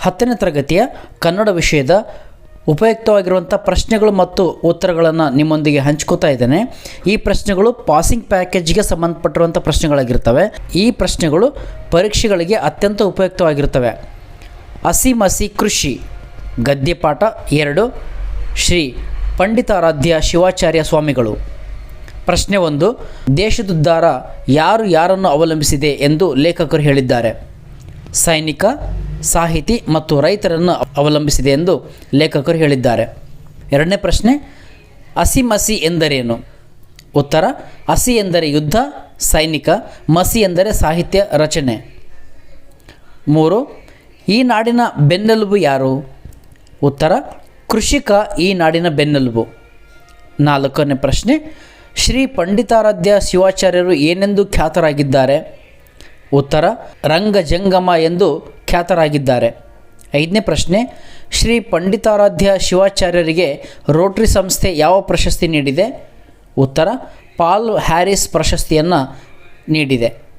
ಹತ್ತನೇ ತರಗತಿಯ ಕನ್ನಡ ವಿಷಯದ ಉಪಯುಕ್ತವಾಗಿರುವಂಥ ಪ್ರಶ್ನೆಗಳು ಮತ್ತು ಉತ್ತರಗಳನ್ನು ನಿಮ್ಮೊಂದಿಗೆ ಹಂಚ್ಕೋತಾ ಇದ್ದೇನೆ. ಈ ಪ್ರಶ್ನೆಗಳು ಪಾಸಿಂಗ್ ಪ್ಯಾಕೇಜ್ಗೆ ಸಂಬಂಧಪಟ್ಟಿರುವಂಥ ಪ್ರಶ್ನೆಗಳಾಗಿರ್ತವೆ. ಈ ಪ್ರಶ್ನೆಗಳು ಪರೀಕ್ಷೆಗಳಿಗೆ ಅತ್ಯಂತ ಉಪಯುಕ್ತವಾಗಿರ್ತವೆ. ಹಸಿ ಮಸಿ ಕೃಷಿ, ಗದ್ಯಪಾಠ ಎರಡು, ಶ್ರೀ ಪಂಡಿತಾರಾಧ್ಯ ಶಿವಾಚಾರ್ಯ ಸ್ವಾಮಿಗಳು. ಪ್ರಶ್ನೆ ಒಂದು ದೇಶದುದ್ಧಾರ ಯಾರು ಯಾರನ್ನು ಅವಲಂಬಿಸಿದೆ ಎಂದು ಲೇಖಕರು ಹೇಳಿದ್ದಾರೆ. ಸೈನಿಕ ಸಾಹಿತಿ ಮತ್ತು ರೈತರನ್ನು ಅವಲಂಬಿಸಿದೆ ಎಂದು ಲೇಖಕರು ಹೇಳಿದ್ದಾರೆ. ಎರಡನೇ ಪ್ರಶ್ನೆ, ಹಸಿ ಮಸಿ ಎಂದರೇನು? ಉತ್ತರ, ಹಸಿ ಎಂದರೆ ಯುದ್ಧ, ಸೈನಿಕ, ಮಸಿ ಎಂದರೆ ಸಾಹಿತ್ಯ ರಚನೆ. ಮೂರು, ಈ ನಾಡಿನ ಬೆನ್ನೆಲುಬು ಯಾರು? ಉತ್ತರ, ಕೃಷಿಕ ಈ ನಾಡಿನ ಬೆನ್ನೆಲುಬು. ನಾಲ್ಕನೇ ಪ್ರಶ್ನೆ, ಶ್ರೀ ಪಂಡಿತಾರಾಧ್ಯ ಶಿವಾಚಾರ್ಯರು ಏನೆಂದು ಖ್ಯಾತರಾಗಿದ್ದಾರೆ? ಉತ್ತರ, ರಂಗಜಂಗಮ ಎಂದು ಖ್ಯಾತರಾಗಿದ್ದಾರೆ. ಐದನೇ ಪ್ರಶ್ನೆ, ಶ್ರೀ ಪಂಡಿತಾರಾಧ್ಯ ಶಿವಾಚಾರ್ಯರಿಗೆ ರೋಟ್ರಿ ಸಂಸ್ಥೆ ಯಾವ ಪ್ರಶಸ್ತಿ ನೀಡಿದೆ? ಉತ್ತರ, ಪಾಲ್ ಹ್ಯಾರಿಸ್ ಪ್ರಶಸ್ತಿಯನ್ನು ನೀಡಿದೆ.